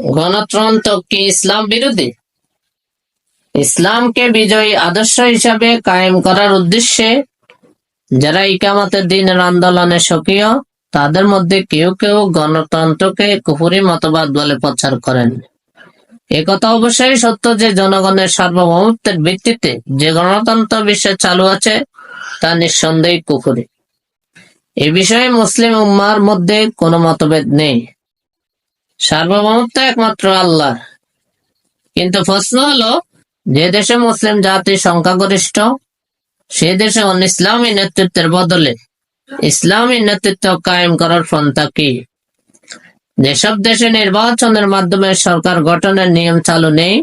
গণতন্ত্র কি ইসলাম বিরোধী। ইসলামকে বিজয়ী আদর্শ হিসাবে কায়েম করার উদ্দেশ্যে যারা ইকামতের দিনের আন্দোলনে সক্রিয়, তাদের মধ্যে কেউ কেউ গণতন্ত্রকে কুফুরি মতবাদ বলে প্রচার করেন। একথা অবশ্যই সত্য যে জনগণের সার্বভৌমত্বের ভিত্তিতে যে গণতন্ত্র বিশ্বে চালু আছে, তা নিঃসন্দেহে কুফুরি। এ বিষয়ে মুসলিম উম্মার মধ্যে কোনো মতভেদ নেই। সার্বভৌমত্ব একমাত্র আল্লাহ। কিন্তু প্রশ্ন হলো, যে দেশে মুসলিম জাতির সংখ্যাগরিষ্ঠ সে দেশে অন ইসলামী নেতৃত্বের বদলে ইসলামী নেতৃত্ব কায়েম করার পন্থা কি? যেসব দেশে নির্বাচনের মাধ্যমে সরকার গঠনের নিয়ম চালু নেই,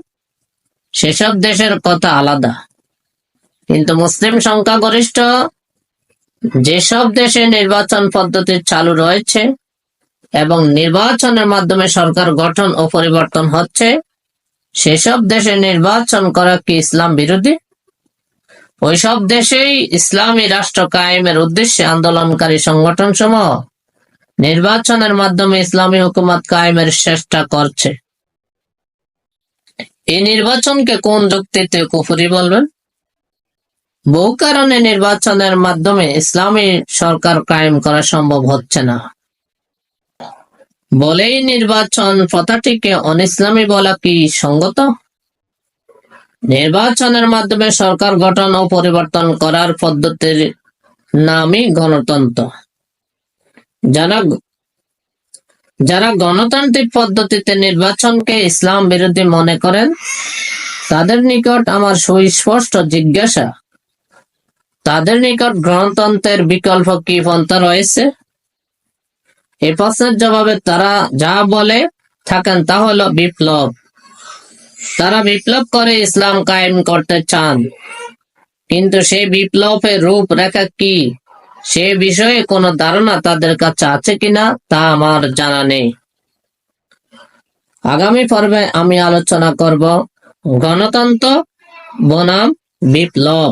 সেসব দেশের কথা আলাদা। কিন্তু মুসলিম সংখ্যাগরিষ্ঠ যেসব দেশে নির্বাচন পদ্ধতি চালু রয়েছে এবং নির্বাচনের মাধ্যমে সরকার গঠন ও পরিবর্তন হচ্ছে, সেসব দেশে নির্বাচন করা কি ইসলাম বিরোধী? ওইসব দেশেই ইসলামী রাষ্ট্র কায়েমের উদ্দেশ্যে আন্দোলনকারী সংগঠন সমূহ নির্বাচনের মাধ্যমে ইসলামী হুকুমত কায়েমের চেষ্টা করছে। এই নির্বাচনকে কোন যুক্তিতে কুফুরি বলবেন? বহু কারণে নির্বাচনের মাধ্যমে ইসলামী সরকার কায়েম করা সম্ভব হচ্ছে না। বলেই নির্বাচন প্রথাটিকে অনিসলামী বলা কি সঙ্গত? নির্বাচনের মাধ্যমে সরকার গঠন ও পরিবর্তন করার পদ্ধতির নামই গণতন্ত্র। যারা যারা গণতান্ত্রিক পদ্ধতিতে নির্বাচনকে ইসলাম বিরোধী মনে করেন, তাদের নিকট আমার সুস্পষ্ট জিজ্ঞাসা তাদের নিকট গণতন্ত্রের বিকল্প কি পন্থা রয়েছে? এই প্রশ্নের জবাবে তারা যা বলে থাকেন তা হলো বিপ্লব। তারা বিপ্লব করে ইসলাম কায়েম করতে চান। কিন্তু সেই বিপ্লবের রূপরেখা কি? সে বিষয়ে কোনো ধারণা তাদের কাছে আছে কিনা তা আমার জানা নেই। আগামী পর্বে আমি আলোচনা করব গণতন্ত্র বনাম বিপ্লব।